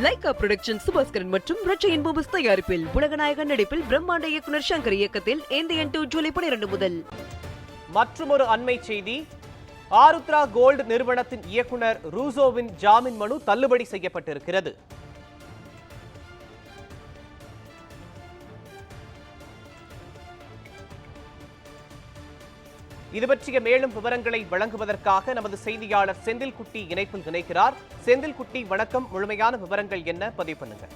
Lyca production Subaskaran மற்றும் ரச்சையின் பூபஸ் தயாரிப்பில் உலகநாயகன் நடிப்பில் பிரம்மாண்ட இயக்குனர் சங்கர் இயக்கத்தில் இந்தியன் டூ ஜூலை பனிரெண்டு முதல். மற்றுமொரு அண்மை செய்தி ஆருத்ரா கோல்டு நிறுவனத்தின் இயக்குனர் ரூசோவின் ஜாமீன் மனு தள்ளுபடி செய்யப்பட்டிருக்கிறது. இது பற்றிய மேலும் விவரங்களை வழங்குவதற்காக நமது செய்தியாளர் செந்தில்குட்டி இணைப்பில் இணைக்கிறார் செந்தில்குட்டி வணக்கம். முழுமையான விவரங்கள் என்ன? பதிவு பண்ணுங்க.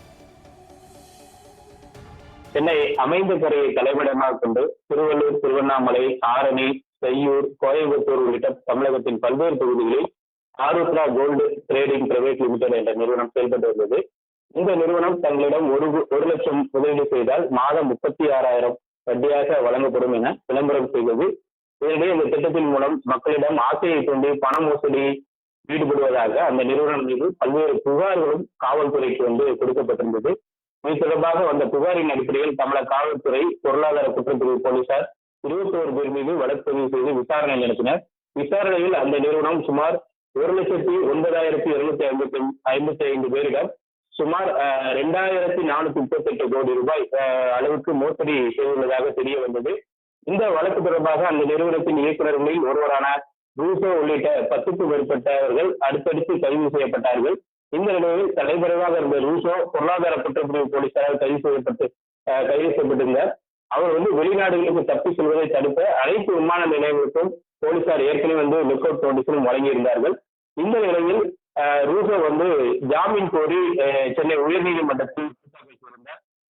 சென்னை அமைந்த துறையை தலைமையிடமாக கொண்டு திருவள்ளூர் திருவண்ணாமலை ஆரணி செய்யூர் கோயம்புத்தூர் உள்ளிட்ட தமிழகத்தின் பல்வேறு பகுதிகளில் Aarudhra gold trading private limited என்ற நிறுவனம் செயல்பட்டு வந்தது. இந்த நிறுவனம் தங்களிடம் ஒரு ஒரு லட்சம் முதலீடு செய்தால் மாதம் முப்பத்தி ஆறாயிரம் வட்டியாக வழங்கப்படும் என விளம்பரம் செய்தது இதனிடையே இந்த திட்டத்தின் மூலம் மக்களிடம் ஆசையை கொண்டு பண மோசடி ஈடுபடுவதாக அந்த நிறுவனம் மீது பல்வேறு புகார்களும் காவல்துறைக்கு வந்து கொடுக்கப்பட்டிருந்தது. இது தொடர்பாக வந்த புகாரின் அடிப்படையில் தமிழக காவல்துறை பொருளாதார குற்றப்பிரிவு போலீசார் இருபத்தோரு பேர் மீது வழக்கு பதிவு செய்து விசாரணை நடத்தினர். விசாரணையில் அந்த நிறுவனம் சுமார் ஒரு லட்சத்தி ஒன்பதாயிரத்தி இருநூத்தி ஐம்பத்தி ஐம்பத்தி ஐந்து பேரிடம் சுமார் அஹ், ரெண்டாயிரத்தி நானூத்தி முப்பத்தி எட்டு கோடி ரூபாய் அஹ், அளவுக்கு மோசடி செய்துள்ளதாக தெரிய வந்தது இந்த வழக்கு தொடர்பாக அந்த நிறுவனத்தின் இயக்குநர்களில் ஒருவரான ரூசோ உள்ளிட்ட பத்துக்கும் மேற்பட்டவர்கள் அடுத்தடுத்து கைது செய்யப்பட்டார்கள். இந்த நிலையில் தலைமறைவாக இருந்த ரூசோ பொருளாதார குற்றப்பிரிவு போலீசாரால் கைது செய்யப்பட்டு அஹ், கைது செய்யப்பட்டிருந்தார். அவர் வந்து வெளிநாடுகளுக்கு தப்பி செல்வதை தடுக்க அனைத்து விமான நிலையங்களுக்கும் போலீசார் ஏற்கனவே வந்து லுக் அவுட் நோட்டீஸும் வழங்கியிருந்தார்கள். இந்த நிலையில் ரூசோ வந்து ஜாமீன் கோரி சென்னை உயர்நீதிமன்றத்தில்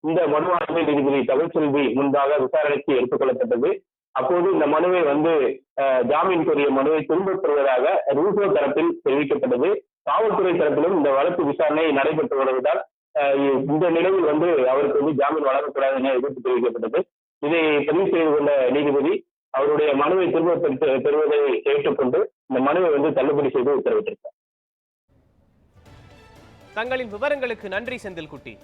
இந்த மனுவானது நீதிபதி தமிழ்ச்செல்வி முன்பாக விசாரணைக்கு எடுத்துக் கொள்ளப்பட்டது அப்போது இந்த மனுவை வந்து ஜாமீன் கோரிய மனுவை திரும்பப் பெறுவதாக ரூசோ தரப்பில் தெரிவிக்கப்பட்டது. காவல்துறை தரப்பிலும் இந்த வழக்கு விசாரணை நடைபெற்று வருவதால் இந்த நிலையில் வந்து அவருக்கு வந்து ஜாமீன் வழங்கக்கூடாது என எதிர்ப்பு தெரிவிக்கப்பட்டது. இதை பதிவு செய்து கொண்ட நீதிபதி அவருடைய மனுவை திரும்ப பெற்று- பெறுவதை ஏற்றுக்கொண்டு இந்த மனுவை வந்து தள்ளுபடி செய்து உத்தரவிட்டிருக்கார் தங்களின் விவரங்களுக்கு நன்றி செந்தில்குட்டி.